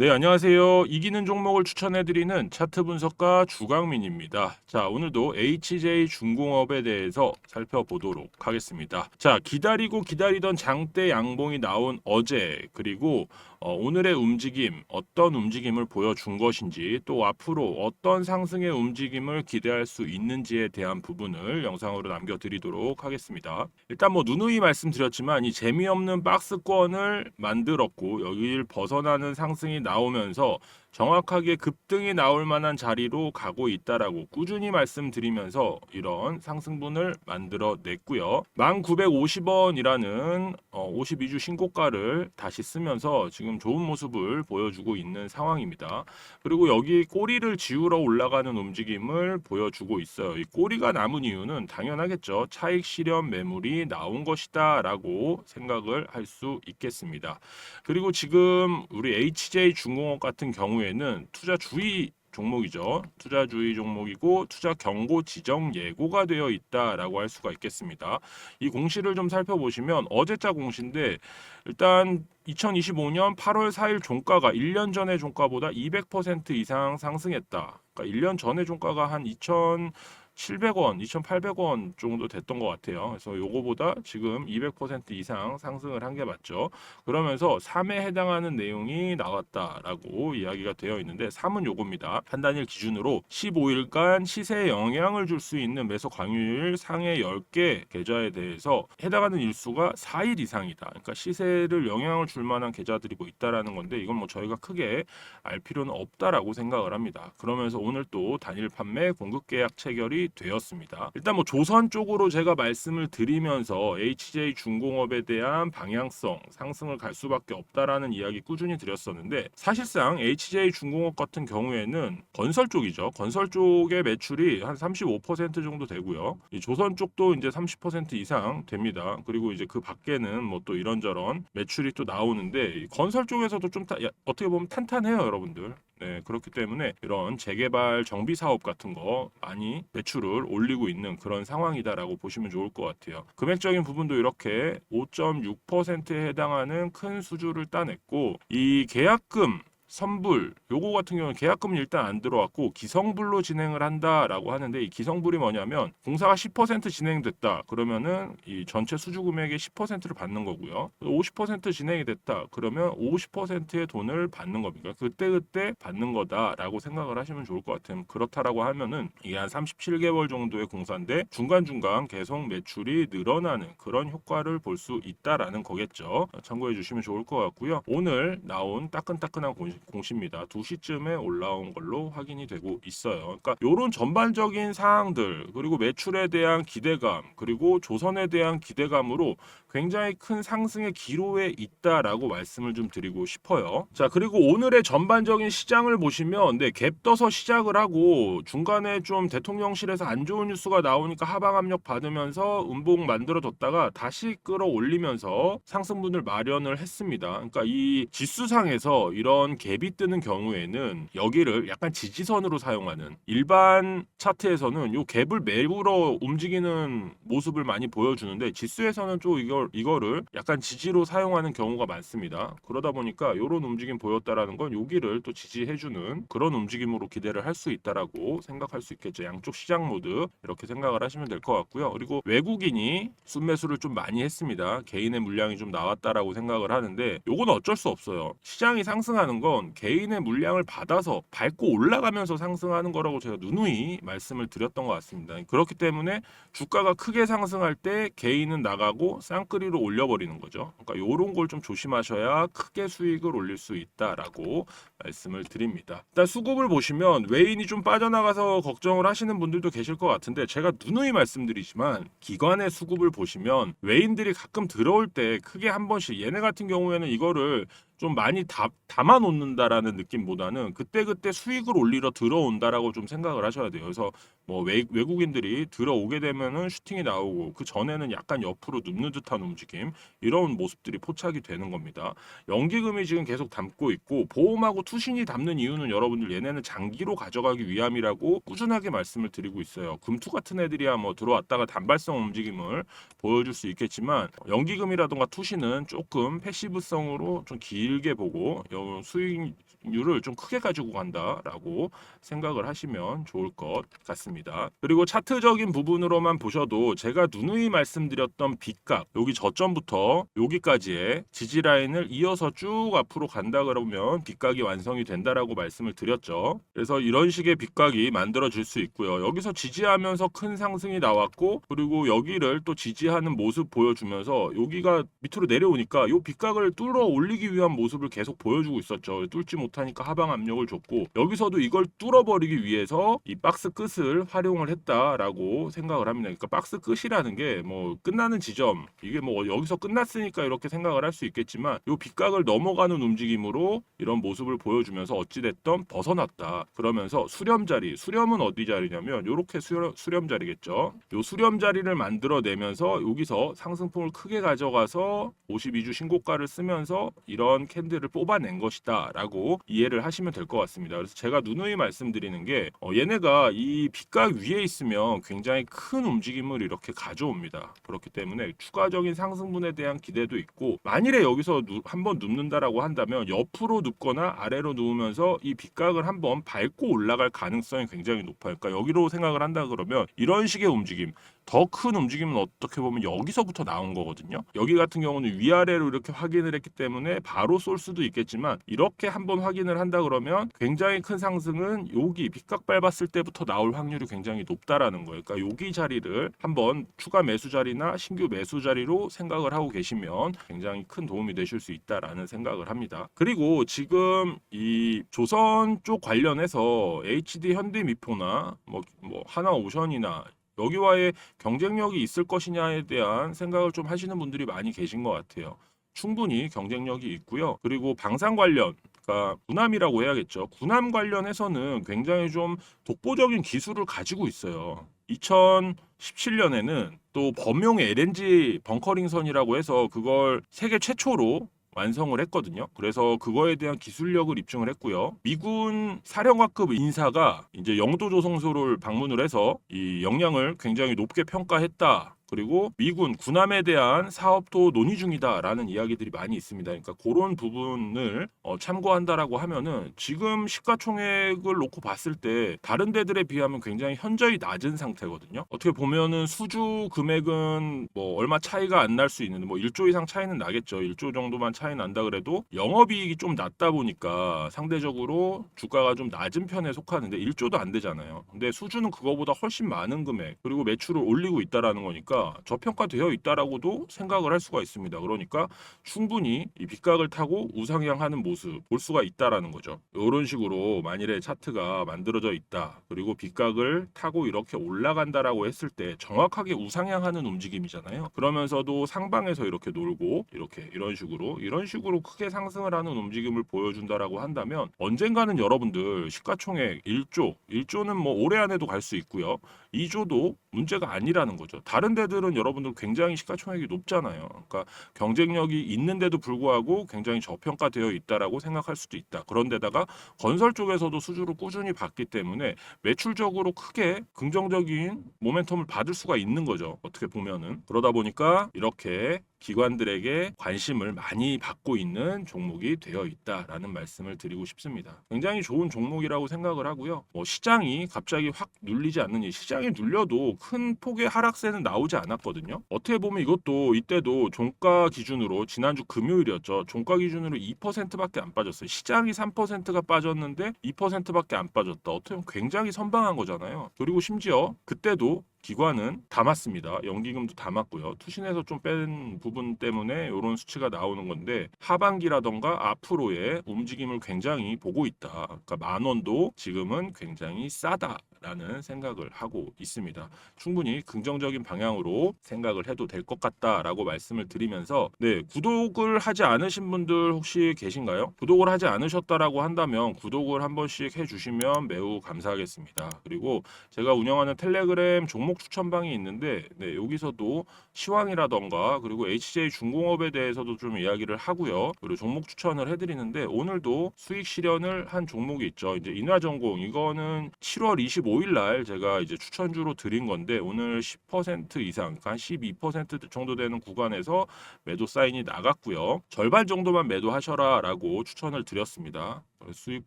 네, 안녕하세요. 이기는 종목을 추천해드리는 차트 분석가 주강민입니다. 자, 오늘도 HJ 중공업에 대해서 살펴보도록 하겠습니다. 자, 기다리고 기다리던 장대 양봉이 나온 어제, 그리고 어, 오늘의 움직임, 어떤 움직임을 보여준 것인지, 또 앞으로 어떤 상승의 움직임을 기대할 수 있는지에 대한 부분을 영상으로 남겨드리도록 하겠습니다. 일단 뭐 누누이 말씀드렸지만 이 재미없는 박스권을 만들었고 여기를 벗어나는 상승이 나오면서 정확하게 급등이 나올 만한 자리로 가고 있다라고 꾸준히 말씀드리면서 이런 상승분을 만들어 냈고요. 1950원이라는 어, 52주 신고가를 다시 쓰면서 지금 좋은 모습을 보여주고 있는 상황입니다. 그리고 여기 꼬리를 지우러 올라가는 움직임을 보여주고 있어요. 이 꼬리가 남은 이유는 당연하겠죠. 차익 실현 매물이 나온 것이다라고 생각을 할 수 있겠습니다. 그리고 지금 우리 HJ 중공업 같은 경우 에는 투자 주의 종목이죠. 투자 주의 종목이고 투자 경고 지정 예고가 되어 있다라고 할 수가 있겠습니다. 이 공시를 좀 살펴보시면 어제자 공시인데 일단 2025년 8월 4일 종가가 1년 전의 종가보다 200% 이상 상승했다. 그러니까 1년 전의 종가가 한 2,000 700원, 2,800원 정도 됐던 것 같아요. 그래서 요거보다 지금 200% 이상 상승을 한 게 맞죠. 그러면서 3에 해당하는 내용이 나왔다라고 이야기가 되어 있는데 3은 요겁니다. 판단일 기준으로 15일간 시세에 영향을 줄 수 있는 매수 광유일 상해 10개 계좌에 대해서 해당하는 일수가 4일 이상이다. 그러니까 시세를 영향을 줄 만한 계좌들이 뭐 있다라는 건데 이건 뭐 저희가 크게 알 필요는 없다라고 생각을 합니다. 그러면서 오늘 또 단일 판매 공급 계약 체결이 되었습니다. 일단 뭐 조선 쪽으로 제가 말씀을 드리면서 HJ 중공업에 대한 방향성 상승을 갈 수밖에 없다라는 이야기 꾸준히 드렸었는데 사실상 HJ 중공업 같은 경우에는 건설 쪽이죠. 건설 쪽의 매출이 한 35% 정도 되고요. 이 조선 쪽도 이제 30% 이상 됩니다. 그리고 이제 그 밖에는 뭐 또 이런저런 매출이 또 나오는데 이 건설 쪽에서도 좀 타- 야, 어떻게 보면 탄탄해요, 여러분들. 네, 그렇기 때문에 이런 재개발 정비 사업 같은 거 많이 매출을 올리고 있는 그런 상황이다라고 보시면 좋을 것 같아요. 금액적인 부분도 이렇게 5.6%에 해당하는 큰 수주를 따냈고 이 계약금 선불 요거 같은 경우는 계약금은 일단 안 들어왔고 기성불로 진행을 한다라고 하는데 이 기성불이 뭐냐면 공사가 10% 진행됐다. 그러면은 이 전체 수주 금액의 10%를 받는 거고요. 50% 진행이 됐다. 그러면 50%의 돈을 받는 겁니다. 그때 그때 받는 거다라고 생각을 하시면 좋을 것 같아요 그렇다라고 하면은 이게 한 37개월 정도의 공사인데 중간 중간 계속 매출이 늘어나는 그런 효과를 볼 수 있다라는 거겠죠. 참고해 주시면 좋을 것 같고요. 오늘 나온 따끈따끈한 공시 공시입니다. 2시쯤에 올라온 걸로 확인이 되고 있어요. 그러니까 이런 전반적인 사항들 그리고 매출에 대한 기대감 그리고 조선에 대한 기대감으로 굉장히 큰 상승의 기로에 있다라고 말씀을 좀 드리고 싶어요. 자 그리고 오늘의 전반적인 시장을 보시면 네, 갭 떠서 시작을 하고 중간에 좀 대통령실에서 안 좋은 뉴스가 나오니까 하방 압력 받으면서 음봉 만들어뒀다가 다시 끌어올리면서 상승분을 마련을 했습니다. 그러니까 이 지수상에서 이런 갭이 뜨는 경우에는 여기를 약간 지지선으로 사용하는 일반 차트에서는 요 갭을 매우러 움직이는 모습을 많이 보여주는데 지수에서는 좀 이걸 이거를 약간 지지로 사용하는 경우가 많습니다. 그러다 보니까 이런 움직임 보였다라는 건 여기를 또 지지해주는 그런 움직임으로 기대를 할 수 있다라고 생각할 수 있겠죠. 양쪽 시장 모드 이렇게 생각을 하시면 될 것 같고요. 그리고 외국인이 순매수를 좀 많이 했습니다. 개인의 물량이 좀 나왔다라고 생각을 하는데 요건 어쩔 수 없어요. 시장이 상승하는 건 개인의 물량을 받아서 밟고 올라가면서 상승하는 거라고 제가 누누이 말씀을 드렸던 것 같습니다. 그렇기 때문에 주가가 크게 상승할 때 개인은 나가고 쌍 끌이로 올려버리는 거죠. 그러니까 이런 걸 좀 조심하셔야 크게 수익을 올릴 수 있다라고 말씀을 드립니다. 일단 수급을 보시면 외인이 좀 빠져나가서 걱정을 하시는 분들도 계실 것 같은데 제가 누누이 말씀드리지만 기관의 수급을 보시면 외인들이 가끔 들어올 때 크게 한 번씩 얘네 같은 경우에는 이거를 좀 많이 다, 담아 놓는다라는 느낌보다는 그때그때 수익을 올리러 들어온다라고 좀 생각을 하셔야 돼요. 그래서 뭐 외, 외국인들이 들어오게 되면은 슈팅이 나오고 그 전에는 약간 옆으로 눕는 듯한 움직임 이런 모습들이 포착이 되는 겁니다. 연기금이 지금 계속 담고 있고 보험하고 투신이 담는 이유는 여러분들 얘네는 장기로 가져가기 위함이라고 꾸준하게 말씀을 드리고 있어요. 금투 같은 애들이야 뭐 들어왔다가 단발성 움직임을 보여줄 수 있겠지만 연기금이라던가 투신은 조금 패시브성으로 좀길 게 보고 요 수익 확률을 좀 크게 가지고 간다라고 생각을 하시면 좋을 것 같습니다. 그리고 차트적인 부분으로만 보셔도 제가 누누이 말씀드렸던 빗각 여기 저점부터 여기까지의 지지 라인을 이어서 쭉 앞으로 간다 그러면 빗각이 완성이 된다라고 말씀을 드렸죠. 그래서 이런 식의 빗각이 만들어질 수 있고요. 여기서 지지하면서 큰 상승이 나왔고 그리고 여기를 또 지지하는 모습 보여주면서 여기가 밑으로 내려오니까 이 빗각을 뚫어 올리기 위한 모습을 계속 보여주고 있었죠. 뚫지 못하니까 하방 압력을 줬고 여기서도 이걸 뚫어버리기 위해서 이 박스 끝을 활용을 했다라고 생각을 합니다. 그러니까 박스 끝이라는 게 뭐 끝나는 지점 이게 뭐 여기서 끝났으니까 이렇게 생각을 할 수 있겠지만 이 빗각을 넘어가는 움직임으로 이런 모습을 보여주면서 어찌됐던 벗어났다. 그러면서 수렴 자리 수렴은 어디 자리냐면 이렇게 수렴, 수렴 자리겠죠. 이 수렴 자리를 만들어내면서 여기서 상승폭을 크게 가져가서 52주 신고가를 쓰면서 이런 캔들을 뽑아낸 것이다 라고 이해를 하시면 될 것 같습니다. 그래서 제가 누누이 말씀드리는 게 어, 얘네가 이 빗각 위에 있으면 굉장히 큰 움직임을 이렇게 가져옵니다. 그렇기 때문에 추가적인 상승분에 대한 기대도 있고 만일에 여기서 누, 한번 눕는다라고 한다면 옆으로 눕거나 아래로 누우면서 이 빗각을 한번 밟고 올라갈 가능성이 굉장히 높아요. 그러니까 여기로 생각을 한다 그러면 이런 식의 움직임 더 큰 움직임은 어떻게 보면 여기서부터 나온 거거든요. 여기 같은 경우는 위아래로 이렇게 확인을 했기 때문에 바로 쏠 수도 있겠지만 이렇게 한번 확인을 한다 그러면 굉장히 큰 상승은 여기 빗각 밟았을 때부터 나올 확률이 굉장히 높다라는 거예요. 그러니까 여기 자리를 한번 추가 매수 자리나 신규 매수 자리로 생각을 하고 계시면 굉장히 큰 도움이 되실 수 있다라는 생각을 합니다. 그리고 지금 이 조선 쪽 관련해서 HD 현대미포나 뭐, 뭐 하나오션이나 여기와의 경쟁력이 있을 것이냐에 대한 생각을 좀 하시는 분들이 많이 계신 것 같아요. 충분히 경쟁력이 있고요. 그리고 방산 관련 그러니까 군함이라고 해야겠죠. 군함 관련해서는 굉장히 좀 독보적인 기술을 가지고 있어요. 2017년에는 또 범용 LNG 벙커링선이라고 해서 그걸 세계 최초로 완성을 했거든요. 그래서 그거에 대한 기술력을 입증을 했고요. 미군 사령관급 인사가 이제 영도 조성소를 방문을 해서 이 역량을 굉장히 높게 평가했다. 그리고 미군 군함에 대한 사업도 논의 중이다라는 이야기들이 많이 있습니다. 그러니까 그런 부분을 어, 참고한다라고 하면은 지금 시가총액을 놓고 봤을 때 다른 데들에 비하면 굉장히 현저히 낮은 상태거든요. 어떻게 보면은 수주 금액은 뭐 얼마 차이가 안 날 수 있는데 뭐 1조 이상 차이는 나겠죠. 1조 정도만 차이 난다 그래도 영업이익이 좀 낮다 보니까 상대적으로 주가가 좀 낮은 편에 속하는데 1조도 안 되잖아요. 근데 수주는 그거보다 훨씬 많은 금액 그리고 매출을 올리고 있다라는 거니까 저평가되어 있다라고도 생각을 할 수가 있습니다. 그러니까 충분히 이 빗각을 타고 우상향하는 모습 볼 수가 있다라는 거죠. 이런 식으로 만일에 차트가 만들어져 있다. 그리고 빗각을 타고 이렇게 올라간다라고 했을 때 정확하게 우상향하는 움직임이잖아요. 그러면서도 상방에서 이렇게 놀고 이렇게 이런 식으로 이런 식으로 크게 상승을 하는 움직임을 보여준다라고 한다면 언젠가는 여러분들 시가총액 1조, 1조는 뭐 올해 안에도 갈 수 있고요. 2조도 문제가 아니라는 거죠. 다른 데 들은 여러분들 굉장히 시가총액이 높잖아요. 그러니까 경쟁력이 있는데도 불구하고 굉장히 저평가되어 있다라고 생각할 수도 있다. 그런데다가 건설 쪽에서도 수주를 꾸준히 받기 때문에 매출적으로 크게 긍정적인 모멘텀을 받을 수가 있는 거죠. 어떻게 보면은 그러다 보니까 이렇게 기관들에게 관심을 많이 받고 있는 종목이 되어 있다라는 말씀을 드리고 싶습니다. 굉장히 좋은 종목이라고 생각을 하고요. 뭐 시장이 갑자기 확 눌리지 않는 이 시장이 눌려도 큰 폭의 하락세는 나오지 않았거든요. 어떻게 보면 이것도 이때도 종가 기준으로 지난주 금요일이었죠. 종가 기준으로 2%밖에 안 빠졌어요. 시장이 3%가 빠졌는데 2%밖에 안 빠졌다. 어떻게 보면 굉장히 선방한 거잖아요. 그리고 심지어 그때도 기관은 담았습니다. 연기금도 담았고요. 투신에서 좀 뺀 부분 때문에 이런 수치가 나오는 건데 하반기라던가 앞으로의 움직임을 굉장히 보고 있다. 그러니까 만 원도 지금은 굉장히 싸다 라는 생각을 하고 있습니다. 충분히 긍정적인 방향으로 생각을 해도 될 것 같다라고 말씀을 드리면서 네 구독을 하지 않으신 분들 혹시 계신가요? 구독을 하지 않으셨다라고 한다면 구독을 한 번씩 해 주시면 매우 감사하겠습니다. 그리고 제가 운영하는 텔레그램 종목 추천방이 있는데 네, 여기서도 시황이라던가 그리고 HJ 중공업에 대해서도 좀 이야기를 하고요. 그리고 종목 추천을 해드리는데 오늘도 수익 실현을 한 종목이 있죠. 이제 인화전공 이거는 7월 25일 날 제가 이제 추천주로 드린 건데 오늘 10% 이상, 그러니까 한12% 정도 되는 구간에서 매도 사인이 나갔고요. 절반 정도만 매도하셔라라고 추천을 드렸습니다. 수익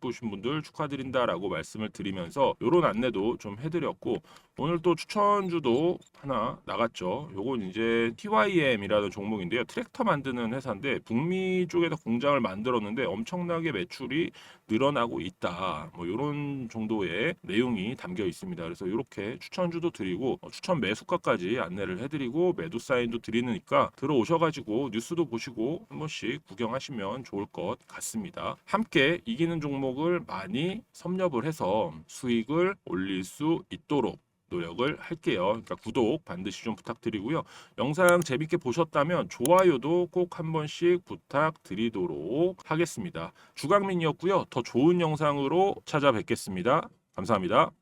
보신 분들 축하드린다라고 말씀을 드리면서 이런 안내도 좀 해드렸고 오늘 또 추천주도 하나 나갔죠. 요건 이제 TYM이라는 종목인데요. 트랙터 만드는 회사인데 북미 쪽에서 공장을 만들었는데 엄청나게 매출이 늘어나고 있다. 뭐 이런 정도의 내용이 담겨 있습니다. 그래서 이렇게 추천주도 드리고 어, 추천 매수가까지 안내를 해드리고 매도 사인도 드리니까 들어오셔가지고 뉴스도 보시고 한 번씩 구경하시면 좋을 것 같습니다. 함께 이기 는 종목을 많이 섭렵을 해서 수익을 올릴 수 있도록 노력을 할게요. 그러니까 구독 반드시 좀 부탁드리고요. 영상 재밌게 보셨다면 좋아요도 꼭 한 번씩 부탁드리도록 하겠습니다. 주강민이었고요. 더 좋은 영상으로 찾아뵙겠습니다. 감사합니다.